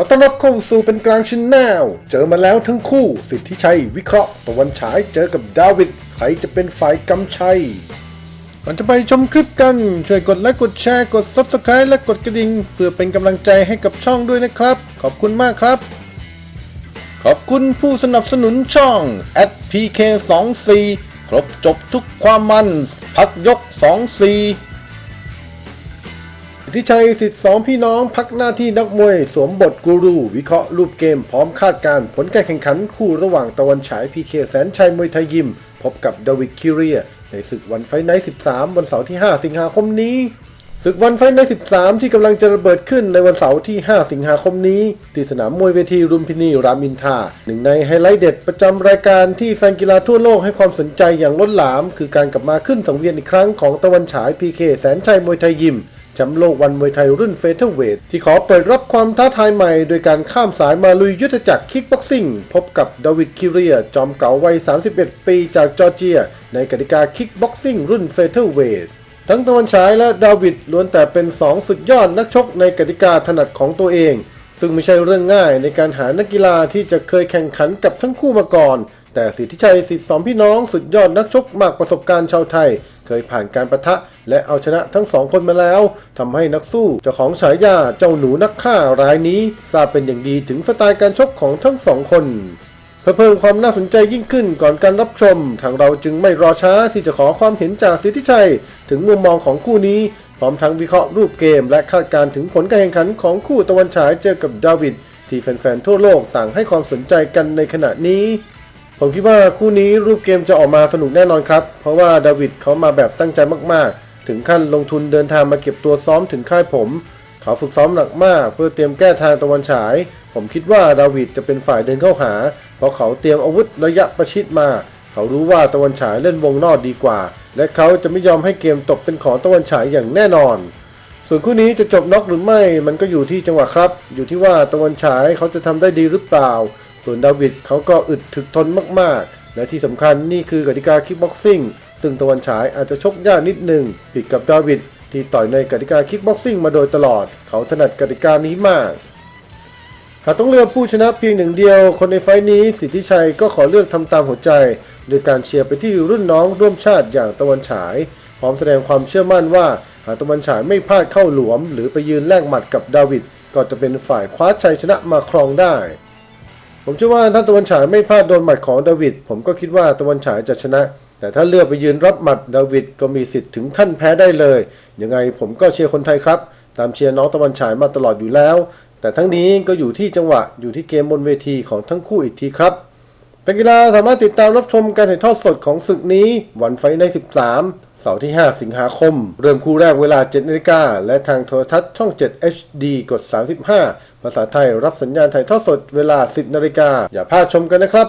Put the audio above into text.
ขอต้อนรับเข้าสู่เป็นกลางชินแนลเจอมาแล้วทั้งคู่ สิทธิชัยวิเคราะห์ตะวันฉายเจอกับดาวิดใครจะเป็นฝ่ายกำชัยก่อนจะไปชมคลิปกัน ช่วยกดไลค์กดแชร์กด Subscribe และกดกระดิ่งเพื่อเป็นกำลังใจให้กับช่องด้วยนะครับ ขอบคุณมากครับ ขอบคุณผู้สนับสนุนช่อง @pk24 ครบจบทุกความมัน พักยก 24 สิทธิชัยสิทธิ์สองพี่น้องพักหน้าที่นักมวย สวมบทกูรู วิเคราะห์รูปเกม พร้อมคาดการณ์ผลการแข่งขันคู่ระหว่างตะวันฉายพีเคแสนชัยมวยไทยยิม พบกับดาวิดคิเรีย ในศึกวันไฟไนท์13 วันเสาร์ที่ 5 สิงหาคมนี้ศึกวันไฟท์ไนท์13 ที่กำลังจะระเบิดขึ้นในวันเสาร์ที่ 5 สิงหาคมนี้ ที่สนามมวยเวทีรุมพินีรามอินทาหนึ่งในไฮไลท์เด็ดประจำรายการที่แฟนกีฬาทั่วโลกให้ความสนใจอย่างล้นหลาม คือการกลับมาขึ้นสังเวียนอีกครั้งของตะวันฉายพีเคแสนชัยมวยไทยยิม ชมป์โลกวันมวยไทยรุ่นเฟเธอร์เวทที่ขอเปิดรับความท้าทายใหม่ โดยการข้ามสายมาลุยยุทธจักรคิกบ็อกซิ่ง พบกับดาวิดคิเรีย จอมเก๋าวัย 31 ปีจากจอร์เจีย ในกติกาคิกบ็อกซิ่งรุ่นเฟเธอร์เวททั้งตะวันฉายและดาวิดล้วนแต่เป็น 2 สุดยอดนักชกในกติกาถนัดของตัวเอง ซึ่งไม่ใช่เรื่องง่ายในการหานักกีฬาที่จะเคยแข่งขันกับทั้งคู่มาก่อน แต่สิทธิชัยสิทธิสองพี่น้องสุดยอดนักชกมากประสบการณ์ชาวไทย เคยผ่านการประทะและเอาชนะทั้งสองคนมาแล้วทำให้นักสู้เจ้าของฉายาเจ้าหนูนักฆ่ารายนี้ ทราบเป็นอย่างดีถึงสไตล์การชกของทั้งสองคนเพื่อเพิ่มความน่าสนใจยิ่งขึ้นก่อนการรับชม ทางเราจึงไม่รอช้าที่จะขอความเห็นจากสิทธิชัย ถึงมุมมองของคู่นี้ พร้อมทั้งวิเคราะห์รูปเกม และคาดการณ์ถึงผลการแข่งขันของคู่ตะวันฉายเจอกับดาวิดที่แฟนๆทั่วโลกต่างให้ความสนใจกันในขณะนี้ ผมคิดว่าคู่นี้รูปเกมจะออกมาสนุกแน่นอนครับ เพราะว่าดาวิดเขามาแบบตั้งใจมากๆ ถึงขั้นลงทุนเดินทางมาเก็บตัวซ้อมถึงค่ายผม เขาฝึกซ้อมหนักมาก เพื่อเตรียมแก้ทางตะวันฉาย ผมคิดว่าดาวิดจะเป็นฝ่ายเดินเข้าหา เพราะเขาเตรียมอาวุธระยะประชิดมา เขารู้ว่าตะวันฉายเล่นวงนอกดีกว่า และเขาจะไม่ยอมให้เกมตกเป็นของตะวันฉายอย่างแน่นอน ส่วนคู่นี้จะจบน็อกหรือไม่ มันก็อยู่ที่จังหวะครับ อยู่ที่ว่าตะวันฉายเขาจะทำได้ดีหรือเปล่า ส่วนดาวิดเขาก็อึดถึกทนมากๆ และที่สำคัญนี่คือกติกาคิกบ็อกซิ่งซึ่งตะวันฉายอาจจะชกยากนิดหนึ่งผิดกับดาวิดที่ต่อยในกติกาคิกบ็อกซิ่งมาโดยตลอด เขาถนัดกติกานี้มาก หากต้องเลือกผู้ชนะเพียงหนึ่งเดียว คนในไฟนี้สิทธิชัยก็ขอเลือกทำตามหัวใจโดยการเชียร์ไปที่รุ่นน้องร่วมชาติอย่างตะวันฉาย พร้อมแสดงความเชื่อมั่นว่า หากตะวันฉายไม่พลาดเข้าหลวม หรือไปยืนแลกหมัดกับดาวิดก็จะเป็นฝ่ายคว้าชัยชนะมาครองได้ ผมเชื่อว่าถ้าตะวันฉายไม่พลาดโดนหมัดของดาวิดผมก็คิดว่าตะวันฉายจะชนะ แต่ถ้าเลือกไปยืนรับหมัดดาวิดก็มีสิทธิ์ถึงขั้นแพ้ได้เลยยังไงผมก็เชียร์คนไทยครับ ตามเชียร์น้องตะวันฉายมาตลอดอยู่แล้ว แต่ทั้งนี้ก็อยู่ที่จังหวะอยู่ที่เกมบนเวทีของทั้งคู่อีกทีครับ เป็นกีฬาสามารถติดตามรับชมการถ่ายทอดสดของศึกนี้ วันไฟใน 13 เสาร์ที่ 5 สิงหาคม เริ่มคู่แรกเวลา 7นาฬิกาและทางโทรทัศน์ช่อง 7 HD กด 35 ภาษาไทยรับสัญญาณถ่ายทอดสดเวลา 10นาฬิกาอย่าพลาดชมกันนะครับ